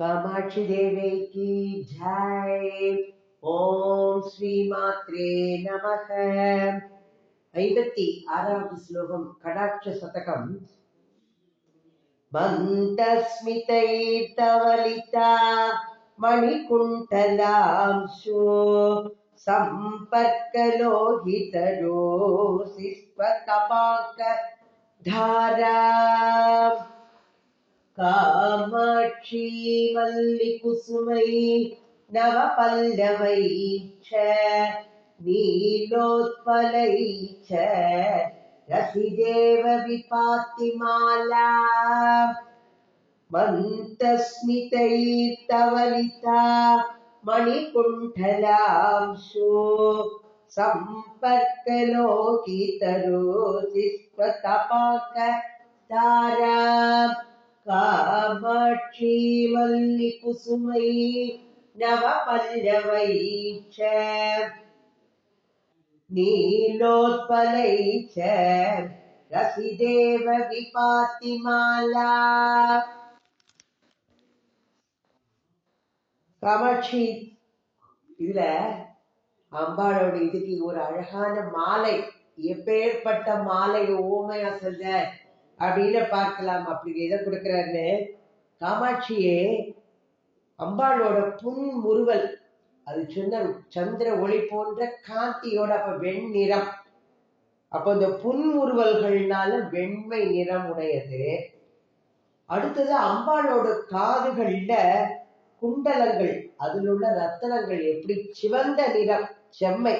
कामाक्षी देवी की जय ஓம் ஸ்ரீ மாத்ரே நமக ஐம்பத்தி ஆறாவது ஸ்லோகம் கடாட்ச சதகம் மந்தஸ்மிதைர்த்தவலிதா மணிகுண்டலாம்சோ सम्पर्कलोहितरोसिस्वतपाक धारा कामाक्षी वल्लिकुसुमै नवपल्लवै च नीलोत्पलै च रसिदेव विपातिमाला मन्तस्मितैर्तवलिता मणिकुण्ठलांशो सम्पर्कलोकितरोसिस्वतपाक तारा காமாட்சி வல்லி குசுமை நவபல்லவை ச நீலோத்பலை ச ரசிதேவ விபாத்தி மாலா காமாட்சி இதுல அம்பாளோட இதுக்கு ஒரு அழகான மாலை எப்பேற்பட்ட மாலை ஓமையா செஞ்ச அப்படின்னு பார்க்கலாம். அப்படி எதை கொடுக்குறாருன்னு காமாட்சியே அம்பாளோட புன் முறுவல் அது சொன்ன சந்திர ஒளி போன்ற காந்தியோட அப்ப வெண்ணிறம். அப்போ இந்த புன்முறுவல்கள்னால வெண்மை நிறம் உடையது. அடுத்தது அம்பாளோட காதுகள்ல குண்டலங்கள் அதில் உள்ள ரத்தனங்கள் எப்படி சிவந்த நிறம் செம்மை.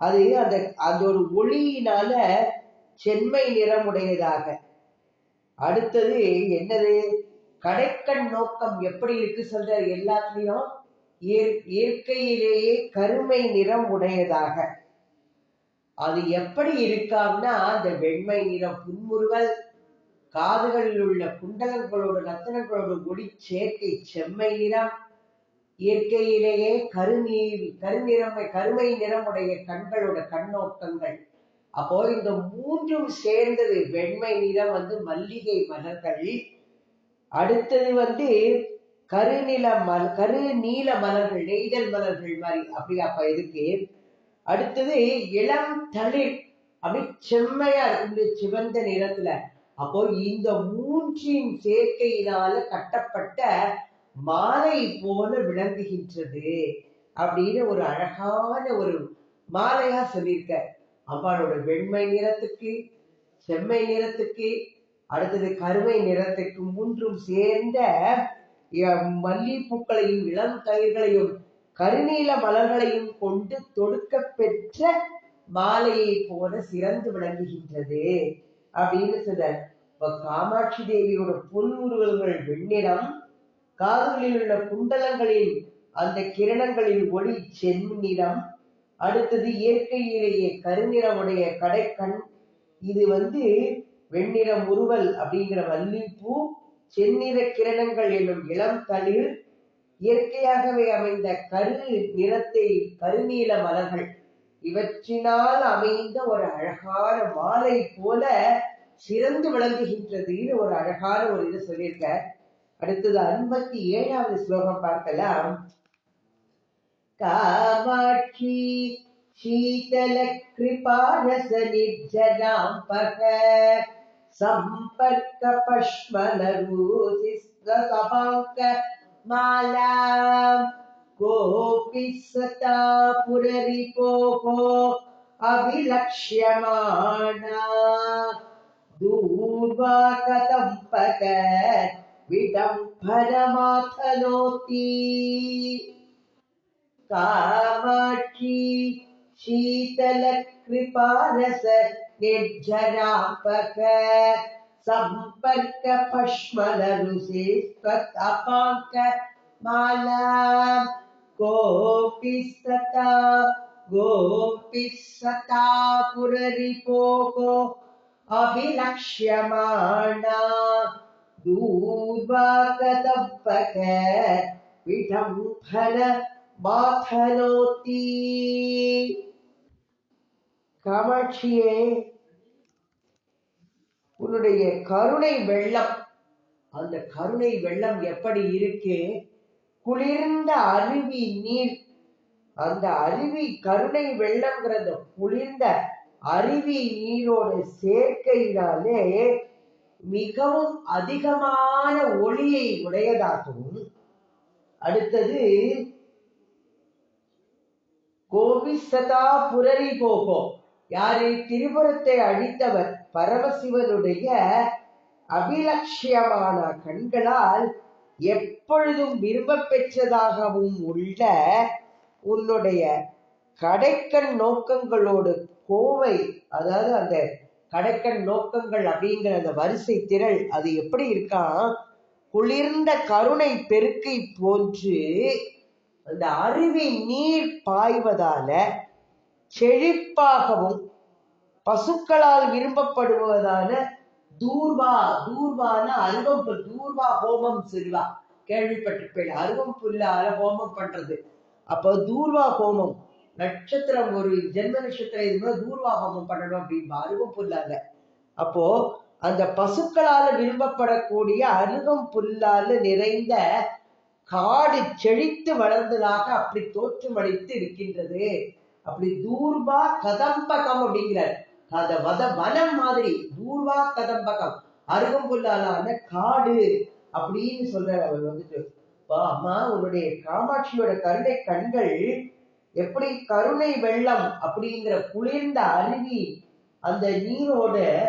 அது அந்த அந்த ஒரு ஒளியினால செம்மை நிறமுடையதாக. அடுத்தது என்னது? கடைக்கண் நோக்கம் எப்படி இருக்கு சொல்ற எல்லாத்துலயும்? இயற்- இயற்கையிலேயே கருமை நிறம் உடையதாக. அது எப்படி இருக்காம்னா அந்த வெண்மை நிறம் புன்முறுவல் காதுகளில் உள்ள குண்டலங்களோட ரத்தனங்களோடு ஒளி சேர்க்கை செம்மை நிறம். இயற்கையிலேயே கருநீர் கருநிறமை கருமை நிறமுடைய கண்களோட கண்ணோக்கங்கள். அப்போ இந்த மூன்றும் சேர்ந்தது. வெண்மை நிறம் வந்து மல்லிகை மலர்கள். அடுத்தது வந்து கருநில மல் கரு நீல மலர்கள் நெய்தல் மலர்கள் மாதிரி அப்படி அப்ப இருக்கு. அடுத்தது இளம் தளிர் அப்படி செம்மையா இருக்கு இந்த சிவந்த நிறத்துல. அப்போ இந்த மூன்றின் சேர்க்கையினால கட்டப்பட்ட மாலை போல விளங்குகின்றது அப்படின்னு ஒரு அழகான ஒரு மாலையா சொல்லியிருக்க அம்பாளோட வெண்மை நிறத்துக்கு செம்மை நிறத்துக்கு அடுத்தது கருமை நிறத்துக்கு மூன்றும் சேர்ந்த மல்லிப்பூக்களையும் இளம் தயிர்களையும் கருநீல மலர்களையும் கொண்டு தொடுக்க பெற்ற மாலையை போல சிறந்து விளங்குகின்றது அப்படின்னு சொல்ற இப்ப காமாட்சி தேவியோட புன்முறுவல்கள் வெண்ணிடம் காதுகளில் உள்ள குண்டலங்களில் அந்த கிரணங்களில் ஒளி செந்நிறம் அடுத்தது இயற்கையிலேயே கருநிறமுடைய கடைக்கண். இது வந்து வெண்ணிறம் உருவல் அப்படிங்கிற மல்லிப்பூ செந்நிற கிரணங்கள் என்னும் இளம் தளிர் இயற்கையாகவே அமைந்த கரு நிறத்தை கருநீல மலர்கள். இவற்றினால் அமைந்த ஒரு அழகான மாலை போல சிறந்து விளங்குகின்றதுன்னு ஒரு அழகான ஒரு இது சொல்லியிருக்க அடுத்தது ஐம்பத்தி ஏழாவது ஸ்லோகம் பார்க்கலாம். कामाक्षी शीतलकृपारसनिर्जनाम्बः सम्पर्कपश्मलरूसिस्तसभाङ्कमाला कोऽपि सता पुररिपोः अभिलक्ष्यमाणा दूर्वा कथं पत विडम्बरमाथनोति। कामाक्षी शीतलकृपारस निर्झरापक सम्पर्कपश्मलरुसे माला गोपी सता गोपी सता पुररिपोको अभिलक्ष्यमाणा दूर्वाकदम्पक विठम्भन பாத்தனோதி காமாட்சியே உன்னுடைய கருணை வெள்ளம் அந்த கருணை வெள்ளம் எப்படி இருக்கு? குளிர்ந்த அருவி நீர் அந்த அருவி கருணை வெள்ளம்ங்கிறத குளிர்ந்த அருவி நீரோட சேர்க்கையினாலே மிகவும் அதிகமான ஒளியை உடையதாகவும் அடுத்தது கோபிசதா புரரி கோபோ யாரை திரிபுரத்தை அழித்தவர் பரமசிவனுடைய அபிலட்சியமான கண்களால் எப்பொழுதும் விரும்பப் பெற்றதாகவும் உள்ள உன்னுடைய கடைக்கண் நோக்கங்களோடு கோவை அதாவது அந்த கடைக்கண் நோக்கங்கள் அப்படிங்கிற அந்த வரிசை திரள் அது எப்படி இருக்கான் குளிர்ந்த கருணை பெருக்கை போன்று அந்த அருவி நீர் பாய்வதால செழிப்பாகவும் பசுக்களால் விரும்பப்படுவதான தூர்வா தூர்வான அருவம் தூர்வா ஹோமம் செல்வா கேள்விப்பட்டிருப்பேன் அருவம்புல்லால ஹோமம் பண்றது. அப்போ தூர்வா ஹோமம் நட்சத்திரம் ஒரு ஜென்ம நட்சத்திரம் இது மாதிரி தூர்வா ஹோமம் பண்ணணும் அப்படின்பா அருவம்புல்லால அப்போ அந்த பசுக்களால விரும்பப்படக்கூடிய அருகம் புல்லால நிறைந்த காடு செழித்து வளர்ந்ததாக அப்படி தோற்றமளித்து இருக்கின்றது. அப்படி தூர்வா கதம்பகம் அப்படிங்கிறார். அத வத வனம் மாதிரி தூர்வா கதம்பகம். அருகம்புல்லாலான காடு அப்படின்னு சொல்றார் அவர் வந்துட்டு. "அப்பா, அம்மா உன்னுடைய காமாட்சியோட கருணை கண்கள் எப்படி கருணை வெள்ளம் அப்படிங்கிற குளிர்ந்த அருவி அந்த நீரோட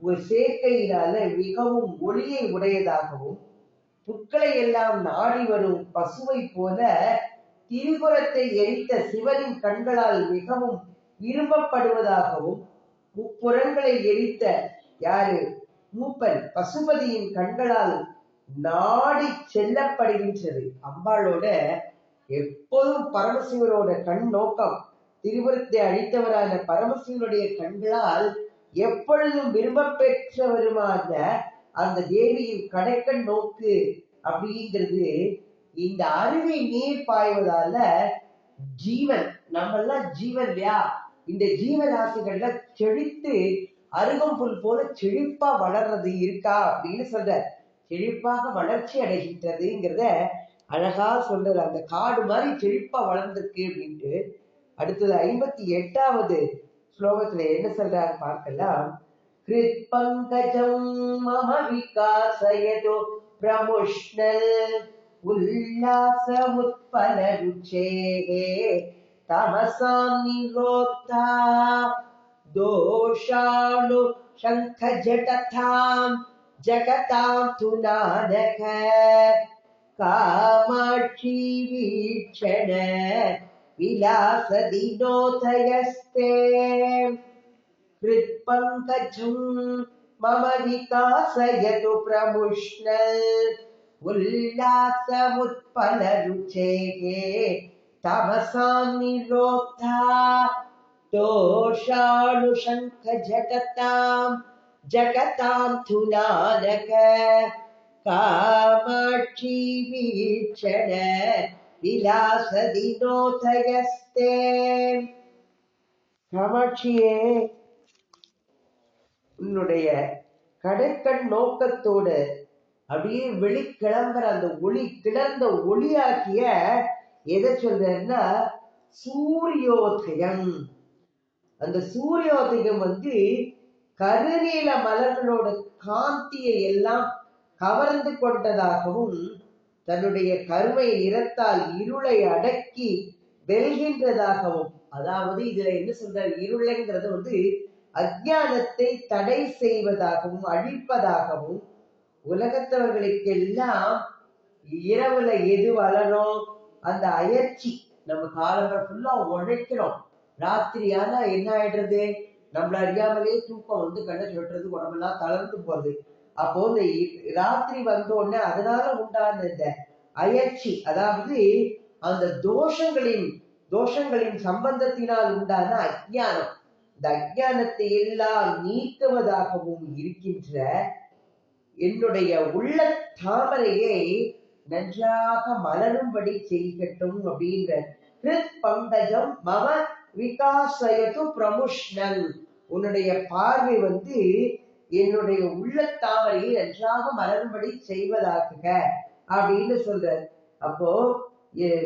ஒரு சேர்க்கையினால மிகவும் ஒளியை உடையதாகவும் புட்களை எல்லாம் நாடி வரும் பசுவை போல திரிபுரத்தை எரித்த சிவனின் கண்களால் மிகவும் விரும்பப்படுவதாகவும் முப்புறங்களை எரித்த யாரு? மூப்பன் பசுபதியின் கண்களால் நாடி செல்லப்படுகின்றது. அம்பாளோட எப்போதும் பரமசிவரோட கண் நோக்கம் திரிபுரத்தை அழித்தவரான பரமசிவனுடைய கண்களால் எப்பொழுதும் விரும்ப பெற்றவருமான அந்த தேவியின் கடைக்கண் நோக்கு அப்படிங்கிறது இந்த அருவி நீர் பாய்வதால ஜீவன் நம்ம எல்லாம் ஜீவன் இல்லையா? இந்த ஜீவராசிகள்ல செழித்து அருகம்புல் போல செழிப்பா வளர்றது இருக்கா அப்படின்னு சொல்ற. செழிப்பாக வளர்ச்சி அடைகின்றதுங்கிறத அழகா சொல்ற. அந்த காடு மாதிரி செழிப்பா வளர்ந்துருக்கு அப்படின்ட்டு. அடுத்தது ஐம்பத்தி எட்டாவது ஸ்லோகத்துல என்ன சொல்றாரு பார்க்கலாம். हृत्पङ्कजं मम विकासयतु प्रमुष्णल् उल्लासमुत्पलरुचेः तमसां निरोक्ता दोषाणु शङ्खजटथां जगतां तु नानक कामाक्षी वीक्षण विलासदिनोतयस्ते हृत्पङ्कजम् मम विकासयतु प्रमुष्णल् उल्लासमुत्पलरुचेः तव सान्निलोक्ता दोषाणुशङ्खजगताम् जगतां तुलानक कामाक्षी वीक्षण विलासदिनोथयस्ते कामाक्षिये உன்னுடைய கடைக்கண் நோக்கத்தோடு அப்படியே வெளி கிளம்புற அந்த ஒளி கிளர்ந்த ஒளியாக்கிய எதை சொல்றேன்னா சூரியோதயம். அந்த சூரியோதயம் வந்து கருநீல மலர்களோட காந்தியை எல்லாம் கவர்ந்து கொண்டதாகவும் தன்னுடைய கருமை நிறத்தால் இருளை அடக்கி வெல்கின்றதாகவும் அதாவது இதுல என்ன சொல்றாரு? இருளைங்கிறது வந்து அஜானத்தை தடை செய்வதாகவும் அழிப்பதாகவும் உலகத்தவர்களுக்கெல்லாம் இரவுல எது வளரும்? அந்த அயற்சி. நம்ம காலங்கள் ஃபுல்லா உழைக்கிறோம். ராத்திரி ஆனா என்ன ஆயிடுறது? நம்மள அறியாமலே தூக்கம் வந்து கண்ணை சொல்றது உடம்பெல்லாம் தளர்ந்து போகுது அப்போ இந்த ராத்திரி வந்த உடனே அதனால உண்டான இந்த அயற்சி அதாவது அந்த தோஷங்களின் தோஷங்களின் சம்பந்தத்தினால் உண்டான அஜ்ஞானம். இந்த எல்லாம் நீக்குவதாகவும் இருக்கின்ற என்னுடைய உள்ள தாமரையை நன்றாக மலரும்படி செய்கட்டும் அப்படின்ற கிருத் பங்கஜம் மம விகாசயது பிரமுஷ்ணன். உன்னுடைய பார்வை வந்து என்னுடைய உள்ள தாமரையை நன்றாக மலரும்படி செய்வதாக்குக அப்படின்னு சொல்ற அப்போ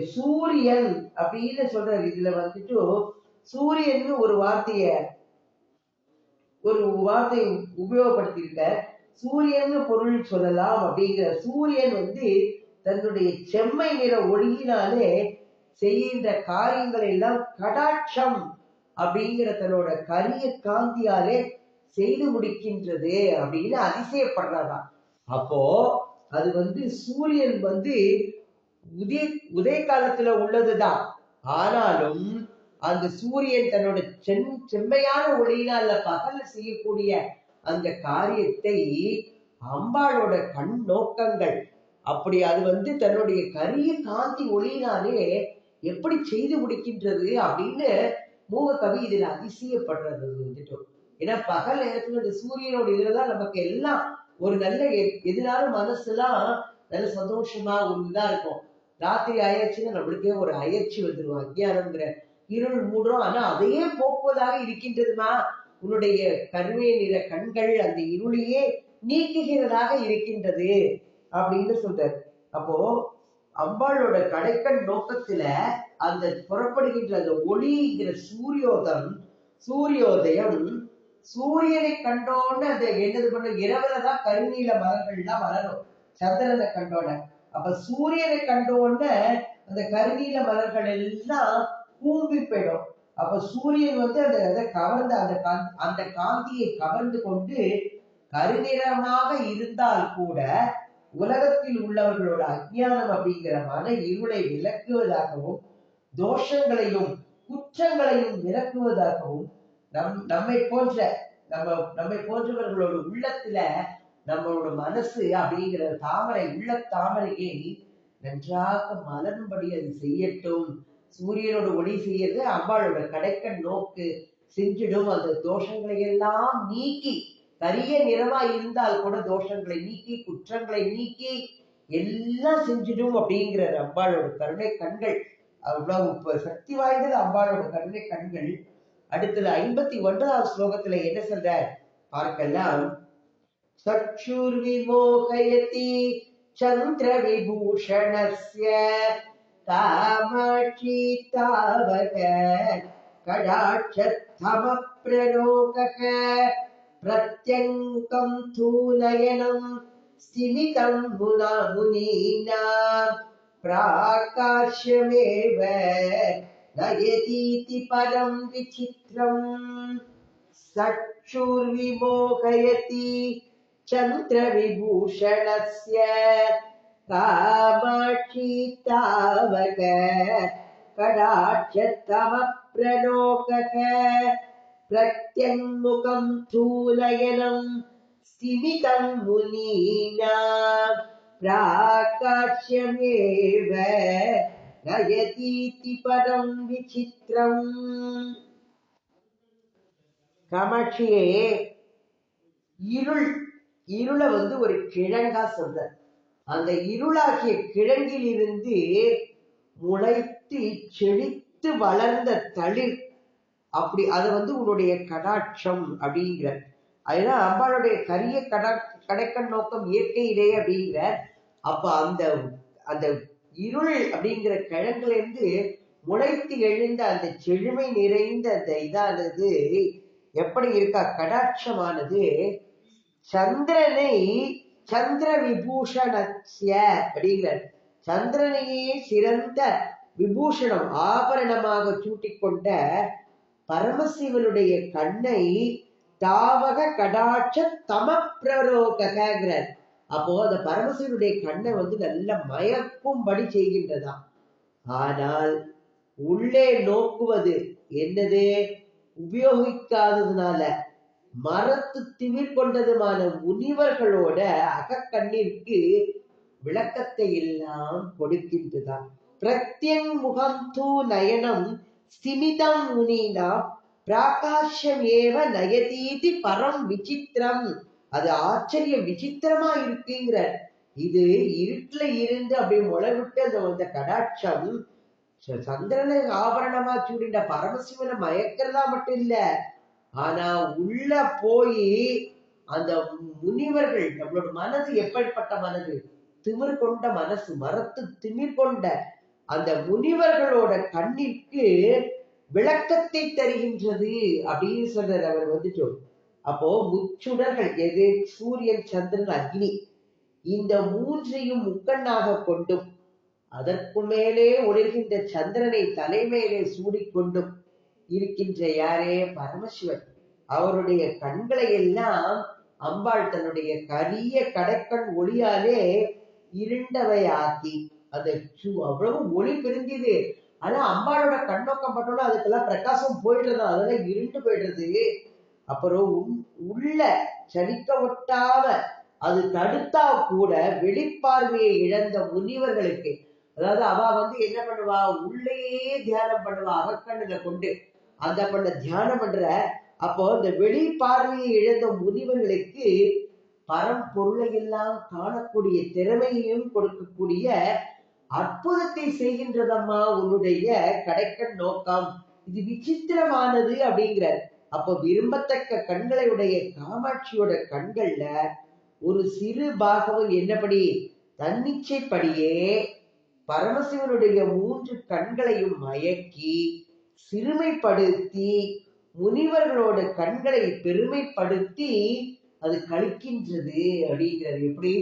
சூரியன் அப்படின்னு சொல்ற இதுல வந்துட்டு சூரியன் ஒரு வார்த்தைய ஒரு வார்த்தையை உபயோகப்படுத்தியிருக்க சூரியன் பொருள் சொல்லலாம் அப்படிங்கிற சூரியன் வந்து தன்னுடைய செம்மை நிற ஒளியினாலே செய்கின்ற காரியங்களை எல்லாம் கடாட்சம் அப்படிங்கிற தன்னோட கரிய காந்தியாலே செய்து முடிக்கின்றது அப்படின்னு அதிசயப்படுறாராம். அப்போ அது வந்து சூரியன் வந்து உதய உதய காலத்துல உள்ளதுதான். ஆனாலும் அந்த சூரியன் தன்னோட செம் செம்மையான ஒளியினால பகல செய்யக்கூடிய அந்த காரியத்தை அம்பாளோட கண் நோக்கங்கள். அப்படி அது வந்து தன்னுடைய கரிய காந்தி ஒளியினாலே எப்படி செய்து முடிக்கின்றது அப்படின்னு மூக கவி இதுல அதிசயப்படுறது வந்துட்டு ஏன்னா பகல் நேரத்துல இந்த சூரியனோட இதுலதான் நமக்கு எல்லாம் ஒரு நல்ல எதிராலும் மனசுலாம் நல்ல சந்தோஷமா ஒரு இதா இருக்கும். ராத்திரி ஆயாச்சுன்னா நம்மளுக்கே ஒரு அயற்சி வந்துடும் அஜ்ஞானம்ங்கிற இருள் மூடுறோம். ஆனா அதையே போக்குவதாக இருக்கின்றதுமா? உன்னுடைய கருவே நிற கண்கள் அந்த இருளையே நீக்குகிறதாக இருக்கின்றது அப்படின்னு சொல்றாரு. அப்போ அம்பாளோட கடைக்கண் நோக்கத்துல அந்த புறப்படுகின்ற அந்த ஒளிங்கிற சூரியோதம் சூரியோதயம் சூரியனை கண்டோன்னு அந்த என்னது பண்ணும் இரவுலதான் கருநீல மரங்கள்லாம் வளரும். சந்திரனை கண்டோன அப்ப சூரியனை கண்டோன்னு அந்த கருநீல மலர்கள் எல்லாம் கூம்பி போயிடும். அப்ப சூரியன் வந்து அந்த அதை கவர்ந்த அந்த காந்தி அந்த காந்தியை கவர்ந்து கொண்டு கருநிறமாக இருந்தால் கூட உலகத்தில் உள்ளவர்களோட அஞ்ஞானம் அப்படிங்கிற மன இருளை விளக்குவதாகவும் தோஷங்களையும் குற்றங்களையும் விளக்குவதாகவும் நம் நம்மை போன்ற நம்ம நம்மை போன்றவர்களோட உள்ளத்துல நம்மளோட மனசு அப்படிங்கிற தாமரை உள்ள தாமரையை நன்றாக மலரும்படி அது செய்யட்டும். சூரியனோட ஒளி செய்யறது அம்பாளோட கடைக்க நோக்கு செஞ்சிடும் அந்த தோஷங்களை எல்லாம் நீக்கி கரிய நிறமா இருந்தால் கூட தோஷங்களை நீக்கி குற்றங்களை நீக்கி எல்லாம் செஞ்சிடும் அப்படிங்கிறார் அம்பாளோட கருணை கண்கள். அவ்வளவு சக்தி வாய்ந்தது அம்பாளோட கருணை கண்கள். அடுத்தது ஐம்பத்தி ஒன்பதாவது ஸ்லோகத்துல என்ன சொல்ற பார்க்கலாம். சச்சுர்விமோகயதி சந்திர விபூஷணஸ்ய तामक्षीतावक तावः प्रत्यङ्कं प्रत्यङ्कम् थू नयनम् स्थिमितम् न प्राकाश्यमेव नयतीति परं विचित्रम् चक्षुर्विमोकयति चन्द्रविभूषणस्य। कामाक्षी तावक कडाक्षतमः प्रलोकक प्रत्यङ्मुखं स्थूलयनं स्थिमितं मुनीना प्राकाश्यमेव नयतीति परं विचित्रम् காமாட்சியே இருள் இருளை வந்து ஒரு கிழங்கா சொல்ற அந்த இருளாகிய கிழங்கிலிருந்து முளைத்து செழித்து வளர்ந்த தளிர். அப்படி அது வந்து உன்னுடைய கடாட்சம் அப்படிங்கிற. அதுதான் அம்பாளுடைய கரிய கடா கடைக்கண் நோக்கம் இயற்கையிலே அப்படிங்கிற. அப்ப அந்த அந்த இருள் அப்படிங்கிற கிழங்குல இருந்து முளைத்து எழுந்த அந்த செழுமை நிறைந்த அந்த இதானது எப்படி இருக்கா? கடாட்சமானது. சந்திரனை சந்திர விபூஷணஸ்ய அப்படிங்கிறார். சந்திரனையே சிறந்த விபூஷணம் ஆபரணமாக சூட்டிக்கொண்ட பரமசிவனுடைய கண்ணை தாவக கடாட்ச தம பிரரோகங்கிறார் அப்போ அந்த பரமசிவனுடைய கண்ணை வந்து நல்ல மயக்கும்படி செய்கின்றதாம். ஆனால் உள்ளே நோக்குவது என்னது? உபயோகிக்காததுனால. மரத்து திமிர் கொண்டதுமான முனிவர்களோட அகக்கண்ணிற்கு விளக்கத்தை எல்லாம் கொடுக்கின்றதாம் பிரத்யங் முகம் தூ நயனம் ஸ்திமிதம் முனினா பிராகாஷம் ஏவ நயதீதி பரம் விசித்திரம். அது ஆச்சரிய விசித்திரமா இருக்குங்கிற இது இருட்டுல இருந்து அப்படி முளைவிட்டு அந்த அந்த கடாட்சம் சந்திரனை ஆபரணமா சூடின பரமசிவனை மயக்கிறதா மட்டும் இல்ல ஆனா உள்ள போய் அந்த முனிவர்கள் நம்மளோட மனது எப்படிப்பட்ட மனது? திமிர் கொண்ட மனசு மரத்து திமிர் கொண்ட அந்த முனிவர்களோட கண்ணிற்கு விளக்கத்தை தருகின்றது அப்படின்னு சொல்றது அவர் வந்துட்டு அப்போ முச்சுடர்கள் எது? சூரியன் சந்திரன் அக்னி. இந்த மூன்றையும் முக்கண்ணாக கொண்டும் அதற்கு மேலே ஒளிர்கின்ற சந்திரனை தலைமையிலே சூடிக்கொண்டும் இருக்கின்ற யாரே பரமசிவன். அவருடைய கண்களை எல்லாம் அம்பாள் தன்னுடைய கரிய கடைக்கண் ஒளியாலே இருண்டவை ஆக்கி அந்த அவ்வளவு ஒளி பிரிஞ்சுது. ஆனா அம்பாளோட கண்ணோக்கம் பட்டோம்னா அதுக்கெல்லாம் பிரகாசம் போயிடுறது அதெல்லாம் இருண்டு போயிடுறது அப்புறம் உள்ள சலிக்க ஒட்டாம அது தடுத்தா கூட வெளிப்பார்வையை இழந்த முனிவர்களுக்கு அதாவது அவ வந்து என்ன பண்ணுவா? உள்ளேயே தியானம் பண்ணுவா அகக்கண்ணுல கொண்டு. அந்த பண்ண தியானம் பண்ற அப்போ இந்த வெளி பார்வையை இழந்த முனிவர்களுக்கு பரம்பொருளை எல்லாம் காணக்கூடிய திறமையையும் கொடுக்கக்கூடிய அற்புதத்தை செய்கின்றதம்மா உன்னுடைய கடைக்கண் நோக்கம். இது விசித்திரமானது அப்படிங்கிறார். அப்போ விரும்பத்தக்க கண்களை உடைய காமாட்சியோட கண்கள்ல ஒரு சிறு பாகவம் என்னபடி தன்னிச்சைப்படியே பரமசிவனுடைய மூன்று கண்களையும் மயக்கி சிறுமைப்படுத்தி முனிவர்களோட கண்களை பெருமைப்படுத்தி அது கழிக்கின்றது அப்படிங்கிறது எப்படி?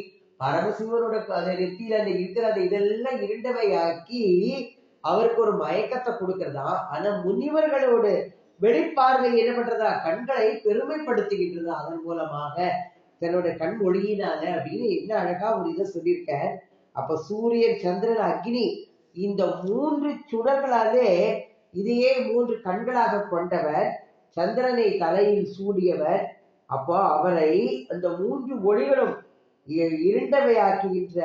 பரமசிவனோட அந்த நெத்தியில அந்த இருக்கிற அந்த இதெல்லாம் இருண்டவையாக்கி அவருக்கு ஒரு மயக்கத்தை கொடுக்கறதா? ஆனா முனிவர்களோட வெளிப்பார்வை என்ன பண்றதா? கண்களை பெருமைப்படுத்துகின்றதா? அதன் மூலமாக தன்னோட கண் ஒளியினால அப்படின்னு என்ன அழகா ஒரு இதை சொல்லியிருக்க அப்ப சூரியன் சந்திரன் அக்னி இந்த மூன்று சுடர்களாலே இதையே மூன்று கண்களாக கொண்டவர் சந்திரனை தலையில் சூடியவர். அப்போ அவரை அந்த மூன்று ஒளிகளும் இ- இருண்டவையாக்குகின்ற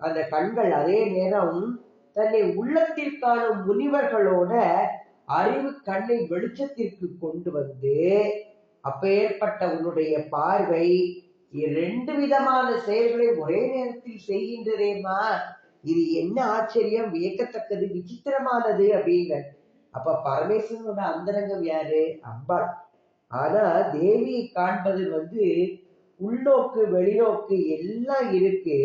அந்த கண்கள் அதே நேரம் தன்னை உள்ளத்தில் காணும் முனிவர்களோட அறிவு கண்ணை வெளிச்சத்திற்கு கொண்டு வந்து அப்பேற்பட்ட உன்னுடைய பார்வை இரண்டு விதமான செயல்களை ஒரே நேரத்தில் செய்கின்றதேமா இது என்ன ஆச்சரியம் வியக்கத்தக்கது விசித்திரமானது அப்படிங்கிற அப்ப பரமேஸ்வரனோட அந்தரங்கம் யாரு? அம்பாள். ஆனா தேவியை காண்பது வந்து உள்நோக்கு வெளிநோக்கு எல்லாம் இருக்கு.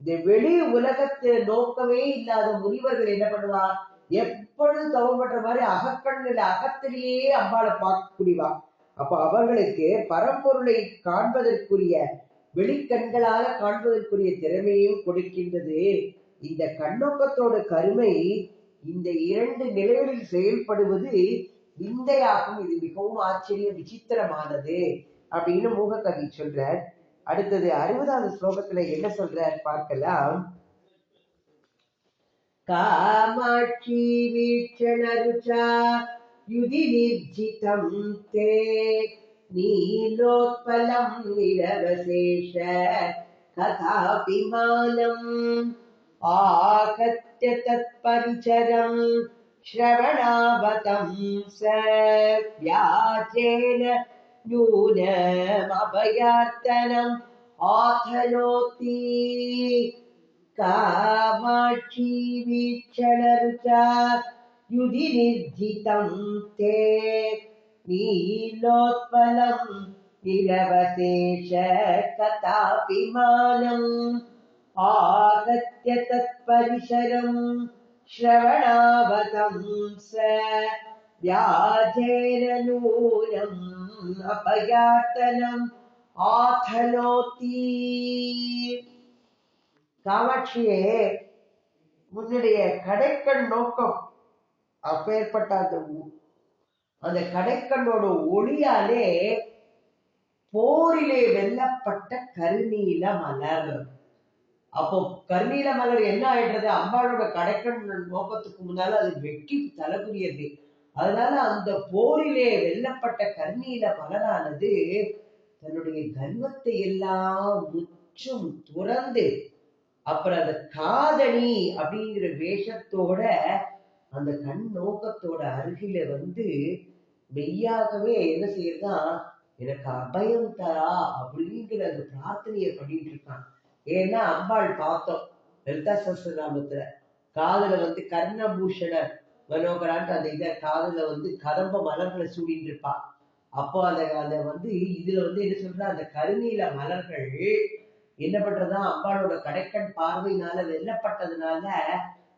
இந்த வெளி உலகத்தை நோக்கமே இல்லாத முனிவர்கள் என்ன பண்ணுவா? எப்பொழுது தவம் பண்ற மாதிரி அகக்கண்ணில் அகத்திலேயே அம்பாளை பார்க்கக்கூடியவா அப்ப அவர்களுக்கு பரம்பொருளை காண்பதற்குரிய வெளிக்கண்களால காண்பதற்குரிய திறமையும் கொடுக்கின்றது. இந்த கண்ணோக்கத்தோட கருமை இந்த இரண்டு நிலைகளில் செயல்படுவது விந்தையாகும். இது மிகவும் ஆச்சரிய விசித்திரமானது அப்படின்னு மூகக்கவி சொல்றார். அடுத்தது அறுபதாவது ஸ்லோகத்துல என்ன சொல்றார் பார்க்கலாம். காமாட்சி வீட்சணருச்சா யுதி நிர்ஜிதம் தே நீலோத்பலம் நிரவசேஷ கதாபிமானம். आहत्य तत्परिचरम् श्रवणावतं नूनमभयार्तनम् नूनमपयर्तनम् कामाक्षी वीक्षणरुचा युधि युधिनिर्जितं ते नीलोत्पलम् निरवशेष कथापि मानम् आगत्य तत्परिसरम् श्रवणावतं स व्याजेन नूनम् अपयातनम् ஆதனோத்தி காமாட்சியே உன்னுடைய கடைக்கண் நோக்கம் அப்பேற்பட்ட அந்த உ- அந்த கடைக்கண்ணோட ஒளியாலே போரிலே வெல்லப்பட்ட கருநீல மலர் அப்போ கருநீல மலர் என்ன ஆயிடுறது? அம்பாளோட கடைக்கண் நோக்கத்துக்கு முன்னால அது வெட்டி தலைகுரியது அதனால அந்த போரிலே வெல்லப்பட்ட கருநீல மலரானது தன்னுடைய கர்வத்தை எல்லாம் முற்றும் துறந்து அப்புறம் அந்த காதணி அப்படிங்கிற வேஷத்தோட அந்த கண் நோக்கத்தோட அருகில வந்து மெய்யாகவே என்ன செய்யறதா எனக்கு அபயம் தரா அப்படிங்கிற அந்த பிரார்த்தனையை பண்ணிட்டு இருக்கான். ஏன்னா அம்பாள் பார்த்தோம். லலிதா சஸ்திரநாமத்துல காதுல வந்து கர்ணபூஷண மனோகரான்ட்டு அந்த இத காதுல வந்து கதம்ப மலர்களை சூடிட்டு இருப்பா. அப்போ அந்த அதை வந்து இதுல வந்து என்ன சொல்றா? அந்த கருநீல மலர்கள் என்ன பண்றதா அம்பாளோட கடைக்கண் பார்வையினால வெல்லப்பட்டதுனால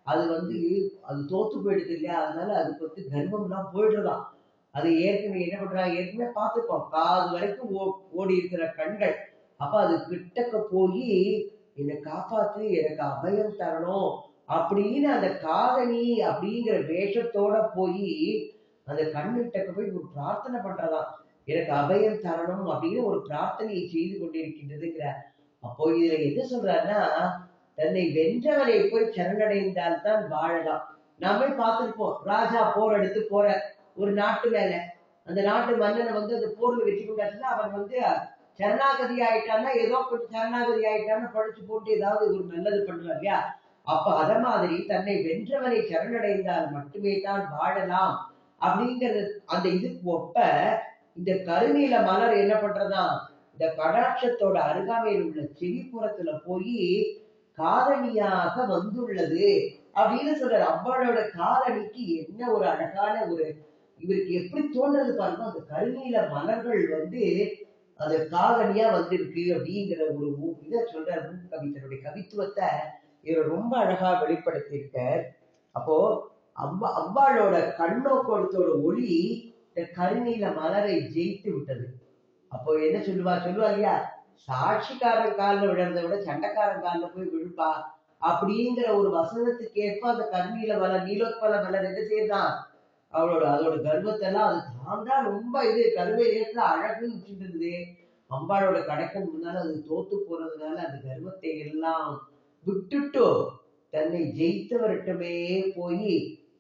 அது வந்து அது தோத்து போயிடுது இல்லையா? அதனால அதுக்கு வந்து கர்ப்பம்லாம் போயிடுறதாம் அது ஏற்கனவே என்ன பண்றாங்க ஏற்கனவே பார்த்துப்போம் காது வரைக்கும் ஓ- ஓடி இருக்கிற கண்கள். அப்ப அது கிட்டக்க போய் என்னை காப்பாத்து எனக்கு அபயம் தரணும் அப்படின்னு அந்த காதணி அப்படிங்கிற வேஷத்தோட போய் அந்த கண்ணுகிட்ட போய் ஒரு பிரார்த்தனை பண்றதாம் எனக்கு அபயம் தரணும் அப்படின்னு ஒரு பிரார்த்தனையை செய்து கொண்டிருக்கின்றதுங்கிற அப்போ இதுல என்ன சொல்றாருன்னா தன்னை வென்றவரை போய் சரணடைந்தால் தான் வாழலாம் நாமே பார்த்திருப்போம். ராஜா போர் எடுத்து போற ஒரு நாட்டு மேல. அந்த நாட்டு மன்னனை வந்து அந்த போர்ல வெற்றி கொண்டாச்சுன்னா அவன் வந்து சரணாகதி ஆயிட்டான்னா ஏதோ சரணாகதி ஆயிட்டான்னு படிச்சு போட்டு ஏதாவது ஒரு நல்லது பண்ணுவார் இல்லையா? அப்ப அத மாதிரி தன்னை வென்றவனை சரணடைந்தால் மட்டுமே தான் வாழலாம் அப்படிங்கறது அந்த இதுக்கு ஒப்ப இந்த கருநீல மலர் என்ன பண்றதா இந்த கடாட்சத்தோட அருகாமையில் உள்ள செவிப்புறத்துல போய் காதணியாக வந்துள்ளது அப்படின்னு சொல்றாரு. அம்பாளோட காதணிக்கு என்ன ஒரு அழகான ஒரு இவருக்கு எப்படி தோன்றது பாருங்க அந்த கருநீல மலர்கள் வந்து அது காலடியா வந்திருக்கு அப்படிங்கிற ஒரு இதை சொல்றாரு மூக்கு கவித்தனுடைய கவித்துவத்தை இவர் ரொம்ப அழகா வெளிப்படுத்தியிருக்கார். அப்போ அம்பா அம்பாளோட கண்ணோக்கோடத்தோட ஒளி இந்த கருநீல மலரை ஜெயித்து விட்டது. அப்போ என்ன சொல்லுவா? சொல்லுவா இல்லையா? சாட்சிக்காரன் காலில் விழுறதை விட சண்டைக்காரன் காலில் போய் விழுப்பா அப்படிங்கிற ஒரு வசனத்துக்கு ஏற்ப அந்த கருநீல மலர் நீலோத்பல மலர் என்ன செய்யறான் அவளோட அதோட கர்வத்தை எல்லாம் அது தான் தான் ரொம்ப இது கருவை ஏற்ற அழகுன்னு வச்சுட்டு அம்பாளோட கடைக்கன் முன்னால அது தோத்து போறதுனால அந்த கர்வத்தை எல்லாம் விட்டுட்டு தன்னை ஜெயித்தவர்கிட்டமே போய்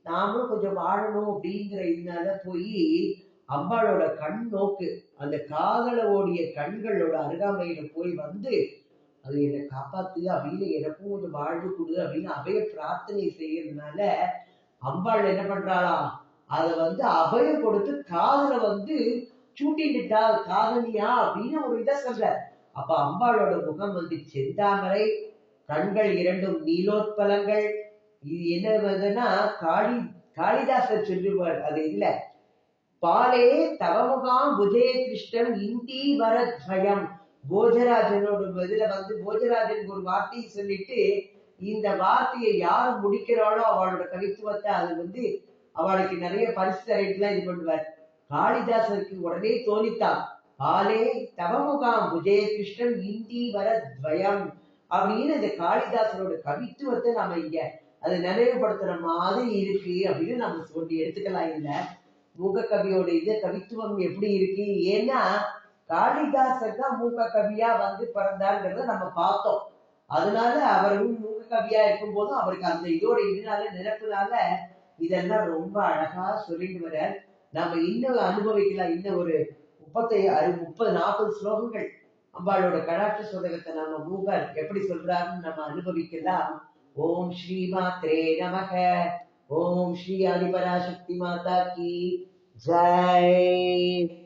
நாமளும் கொஞ்சம் வாழணும் அப்படிங்கிற இதனால போய் அம்பாளோட கண் நோக்கு அந்த காதல ஓடிய கண்களோட அருகாமையில போய் வந்து அது என்னை காப்பாத்து அப்படின்னு எனக்கும் கொஞ்சம் வாழ்வு கொடு அப்படின்னு அவைய பிரார்த்தனை செய்யறதுனால அம்பாள் என்ன பண்றாளா? அத வந்து அபயம் கொடுத்து காதல வந்து சூட்டிட்டுட்டா காதலியா? அப்படின்னு ஒரு இதை சொல்ற. அப்ப அம்பாளோட முகம் வந்து செந்தாமரை கண்கள் இரண்டும் நீலோத்பலங்கள். இது என்ன வருதுன்னா காளி காளிதாசர் சொல்லுவார் அது இல்ல. பாலே தவமுகாம் புஜே கிருஷ்ணன் இந்தி வரத்வயம் போஜராஜனோட பதில வந்து போஜராஜன் ஒரு வார்த்தையை சொல்லிட்டு இந்த வார்த்தையை யார் முடிக்கிறாளோ அவளோட கவித்துவத்தை அது வந்து அவளுக்கு நிறைய பரிசு தரைட்டுலாம் இது பண்ணுவார். காளிதாசனுக்கு உடனே தோணித்தான் பாலே தவமுகாம் புஜே கிருஷ்ணன் இந்தி வரத்வயம் அப்படின்னு இந்த காளிதாசனோட கவித்துவத்தை நாம இங்க அதை நினைவுபடுத்துற மாதிரி இருக்கு அப்படின்னு நம்ம சொல்லி எடுத்துக்கலாம். இல்ல மூக கவியோட இது கவித்துவம் எப்படி இருக்கு? ஏன்னா காளிதாசர் தான் மூக கவியா வந்து பிறந்தாருங்கிறத நம்ம பார்த்தோம். அதனால அவரும் மூக கவியா இருக்கும் போதும் அவருக்கு அந்த இதோட இதனால நிரப்புனால இதெல்லாம் ரொம்ப அழகா சொல்லிட்டு வர நாம இன்னும் அனுபவிக்கலாம். இன்னும் ஒரு முப்பத்தி அறு முப்பது நாற்பது ஸ்லோகங்கள். அம்பாளோட கடாட்ச சோதகத்தை நாம மூவர் எப்படி சொல்றாருன்னு நம்ம அனுபவிக்கலாம். ஓம் ஸ்ரீ மாத்ரே நமக. ஓம் ஸ்ரீ ஆதிபராசக்தி மாதா கி. ஜெய்.